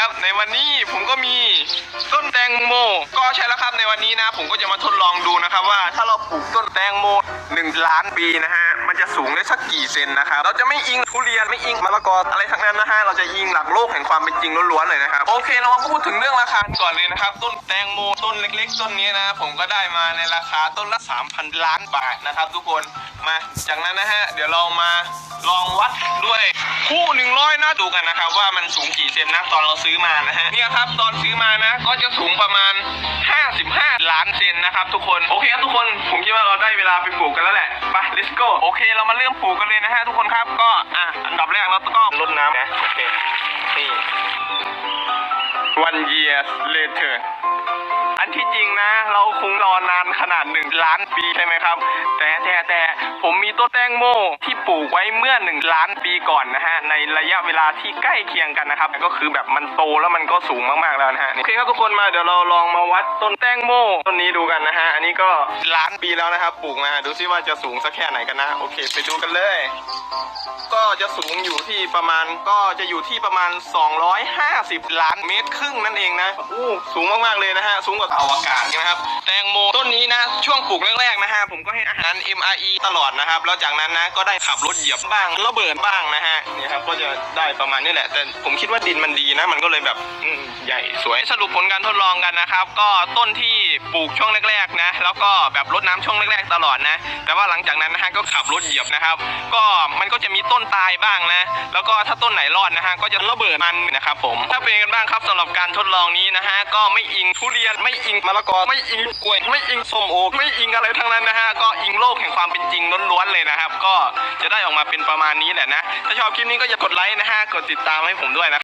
นะครับ ในวันนี้ผมก็มีต้นแตงโม ก็ใช่แล้วครับในวันนี้นะ ผมก็จะมาทดลองดูนะครับว่าถ้าเราปลูกต้นแตงโม 1 ล้านปีนะฮะ จะสูงได้สักกี่เซนนะครับ เราจะไม่อิงทุเรียนไม่อิงมะละกออะไรทั้งนั้นนะฮะ เราจะอิงหลักโลกแห่งความเป็นจริงล้วนๆเลยนะครับ โอเคเรามาพูดถึงเรื่องราคาก่อนเลยนะครับ ต้นแตงโมต้นเล็ก ๆ ต้นนี้นะ ผมก็ได้มาในราคาต้นละ 3,000 ล้านบาทนะครับ ทุกคน มาจากนั้นนะฮะ เดี๋ยวเรามาลองวัดด้วยคู่หนึ่งร้อยนะดูกันนะครับว่ามันสูงกี่เซนนะตอนเราซื้อมานะฮะเนี่ยครับตอนซื้อมานะ ก็จะสูงประมาณ 55 ล้านเซนนะครับ ทุกคน โอเคครับทุกคน ผมคิดว่า ลาไปปลูกกันแล้วแหละ ไป let's go โอเคเรามาเริ่มปลูกกันเลยนะฮะทุกคนครับ ก็อะอันดับแรกเราก็รดน้ำนะ โอเค นี่ one year later อนานขนาดหนึ่งล้านปีใช่ไหมครับ แต่แต่แต่ผมมีต้นแตงโมที่ปลูกไว้เมื่อหนึ่งล้านปีก่อนนะฮะในระยะเวลาที่ใกล้เคียงกันนะครับก็คือแบบมันโตแล้วมันก็สูงมากๆแล้วนะฮะโอเคครับทุกคนมาเดี๋ยวเราลองมาวัดต้นแตงโมต้นนี้ดูกันนะฮะอันนี้ก็ล้านปีแล้วนะครับปลูกมาดูซิว่าจะสูงสักแค่ไหนกันนะโอเค ไปดูกันเลย ก็จะสูงอยู่ที่ประมาณก็จะอยู่ที่ประมาณ 250 ล้านเมตรครึ่งนั่นเองนะโอ้สูงมากๆเลยนะฮะสูงกว่าอวกาศนะครับ แตงโมต้นนี้นะ ช่วงปลูกแรกๆนะฮะผมก็ให้อาหาร MRE ตลอดนะครับ แล้วจากนั้นนะก็ได้ขับรถเหยียบบ้างระเบิดบ้างนะฮะนี่ครับก็จะได้ประมาณนี้แหละ แต่ผมคิดว่าดินมันดีนะ มันก็เลยแบบใหญ่สวยสรุปผลการทดลองกันนะครับ ก็ต้นที่ ปลูกช่วงแรกๆนะ แล้วก็แบบรดน้ำช่วงแรกๆตลอดนะ แต่ว่าหลังจากนั้นนะฮะก็ขับรถเหยียบนะครับ ก็มันก็จะมีต้นตายบ้างนะ แล้วก็ถ้าต้นไหนรอดนะฮะก็จะระเบิดมันนะครับผม ถ้าเป็นกันบ้างครับสำหรับการทดลองนี้นะฮะก็ไม่อิงทุเรียนไม่อิงมะละกอไม่อิงกล้วย ไม่อิงส้มโอไม่อิงอะไรทั้งนั้นนะฮะก็อิงโลกแห่งความเป็นจริงล้วนๆเลยนะครับ ก็จะได้ออกมาเป็นประมาณนี้แหละนะ ถ้าชอบคลิปนี้ก็อย่ากดไลค์นะฮะกดติดตามให้ผมด้วยนะ